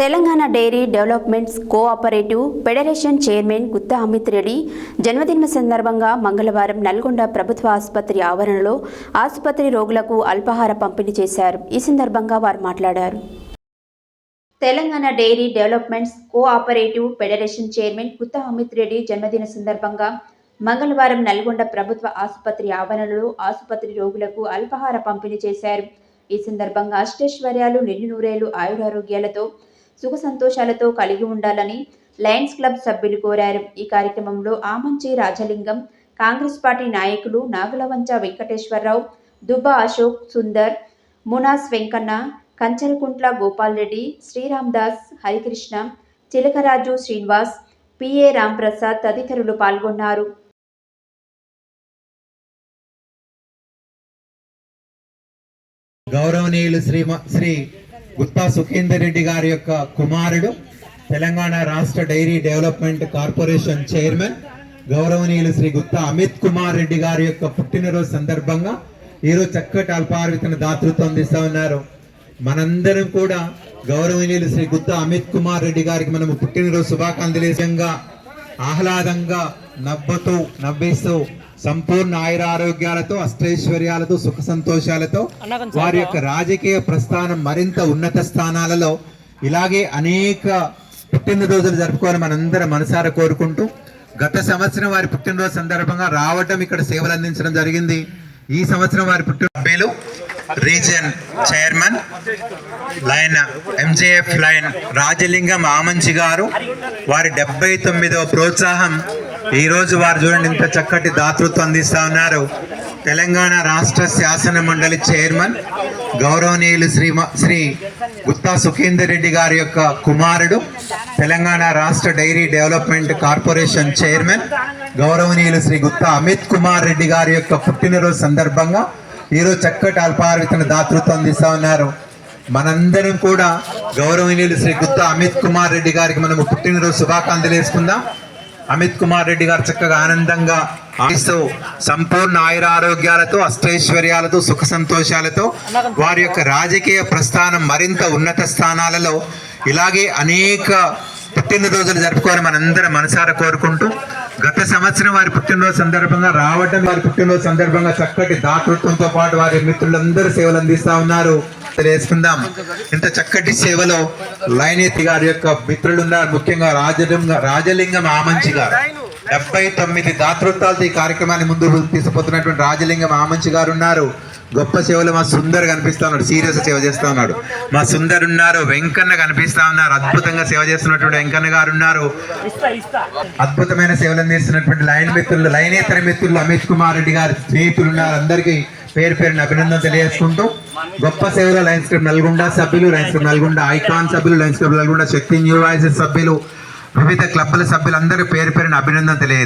Telangana dairy developments cooperative federation chairman Gutha Amit Reddy జన్మదిన సందర్భంగా మంగళవారం నల్గొండ ప్రభుత్వ ఆసుపత్రి ఆవరణలో ఆసుపత్రి రోగులకు అల్పాహార పంపిణీ చేశారు. ఈ సందర్భంగా వారు మాట్లాడారు. Telangana dairy developments cooperative federation chairman Gutha Amit Reddy జన్మదిన సందర్భంగా మంగళవారం నల్గొండ ప్రభుత్వ ఆసుపత్రి ఆవరణలో ఆసుపత్రి రోగులకు అల్పాహార పంపిణీ చేశారు. ఈ సందర్భంగా అష్టైశ్వర్యాలు నిండు నూరేలు ఆయురారోగ్యాలతో సుఖ సంతోషాలతో కలిగి ఉండాలని లయన్స్ క్లబ్ సభ్యులు కోరారు. ఈ కార్యక్రమంలో ఆమంచి రాజలింగం కాంగ్రెస్ పార్టీ నాయకులు నాగులవంచ వెంకటేశ్వరరావు దుబ్బ అశోక్ సుందర్ మునాస్ వెంకన్న కంచరకుంట్ల గోపాల్ రెడ్డి శ్రీరామ్ దాస్ హరికృష్ణ చిలకరాజు శ్రీనివాస్ పిఏ రాంప్రసాద్ తదితరులు పాల్గొన్నారు. గౌరవనీయులు శ్రీ శ్రీ గుత్తా సుఖేందర్ రెడ్డి గారి యొక్క కుమారుడు తెలంగాణ రాష్ట్ర డైరీ డెవలప్మెంట్ కార్పొరేషన్ చైర్మన్ గౌరవనీయులు శ్రీ గుత్తా అమిత్ కుమార్ రెడ్డి గారి యొక్క పుట్టినరోజు సందర్భంగా ఈరోజు చక్కటి అల్పార్వితను దాతృత్వం అందిస్తూ ఉన్నారు. మనందరం కూడా గౌరవనీయులు శ్రీ గుత్తా అమిత్ కుమార్ రెడ్డి గారికి మనము పుట్టినరోజు శుభాకాంక్షలు ఆహ్లాదంగా నవ్వుతూ నవ్విస్తూ సంపూర్ణ ఆయురారోగ్యాలతో అష్టైశ్వర్యాలతో సుఖ సంతోషాలతో వారి యొక్క రాజకీయ ప్రస్థానం మరింత ఉన్నత స్థానాలలో ఇలాగే అనేక పుట్టినరోజులు జరుపుకోవాలని మనందరం మనసారా కోరుకుంటూ గత సంవత్సరం వారి పుట్టినరోజు సందర్భంగా రావటం ఇక్కడ సేవలు అందించడం జరిగింది. ఈ సంవత్సరం వారి పుట్టిన సభ్యులు region chairman lion MJF lion Rajalingam Amanchi garu. వారి డెబ్బై తొమ్మిదవ ప్రోత్సాహం ఈరోజు వారు చూడండి ఇంత చక్కటి దాతృత్వం అందిస్తా ఉన్నారు. తెలంగాణ రాష్ట్ర శాసన మండలి చైర్మన్ గౌరవనీయులు శ్రీ శ్రీ గుత్తా సుఖేందర్ రెడ్డి గారి యొక్క కుమారుడు తెలంగాణ రాష్ట్ర డైరీ డెవలప్మెంట్ కార్పొరేషన్ చైర్మన్ గౌరవనీయులు శ్రీ గుత్తా అమిత్ కుమార్ రెడ్డి గారి యొక్క పుట్టినరోజు సందర్భంగా ఈరోజు చక్కటి అల్పారవితన దాతృత్వం అందిస్తా ఉన్నారు. మనందరం కూడా గౌరవనీయులు శ్రీ గుత్తా అమిత్ కుమార్ రెడ్డి గారికి మనము పుట్టినరోజు శుభాకాంక్షలు వేసుకుందాం అమిత్ కుమార్ రెడ్డి గారు చక్కగా ఆనందంగా ఆశిస్తూ సంపూర్ణ ఆయురారోగ్యాలతో అష్టైశ్వర్యాలతో సుఖ సంతోషాలతో వారి యొక్క రాజకీయ ప్రస్థానం మరింత ఉన్నత స్థానాలలో ఇలాగే అనేక పుట్టినరోజులు జరుపుకోవాలని మనందరం మనసారా కోరుకుంటూ గత సంవత్సరం వారి పుట్టినరోజు సందర్భంగా రావటం వారి పుట్టినరోజు సందర్భంగా చక్కటి దాతృత్వంతో పాటు వారి మిత్రులందరూ సేవలు అందిస్తా ఉన్నారు. తెలియజేసుకుందాం ఇంత చక్కటి సేవలో లైనేతి గారి యొక్క మిత్రులు ఉన్నారు ముఖ్యంగా రాజలింగ రాజలింగం ఆమంచి గారు. డెబ్బై తొమ్మిది దాతృత్వాలతో ఈ కార్యక్రమాన్ని ముందు తీసుకుపోతున్నటువంటి రాజలింగం ఆమంచి గారు ఉన్నారు. గొప్ప సేవలు మా సుందర్ కనిపిస్తా ఉన్నాడు. సీరియస్ సేవ చేస్తా ఉన్నాడు. మా సుందర్ ఉన్నారు. వెంకన్న కనిపిస్తా ఉన్నారు. అద్భుతంగా సేవ చేస్తున్నటువంటి వెంకన్న గారు ఉన్నారు. అద్భుతమైన సేవలు అందిస్తున్నటువంటి లైన్ మిత్రులు లైనేతర మిత్రులు అమిత్ కుమార్ రెడ్డి గారు స్నేహితులు ఉన్నారు. అందరికీ పేరు పేరుని అభినందన తెలియజేసుకుంటూ గొప్ప సేవలు లయన్స్ క్లబ్ నల్గొండ సభ్యులు లయన్స్ క్లబ్ నల్గొండ ఐకాన్ సభ్యులు Lions Club Nalgonda Shakti New Voice సభ్యులు వివిధ క్లబ్ల సభ్యులందరూ పేరు పేరున అభినందన తెలియదు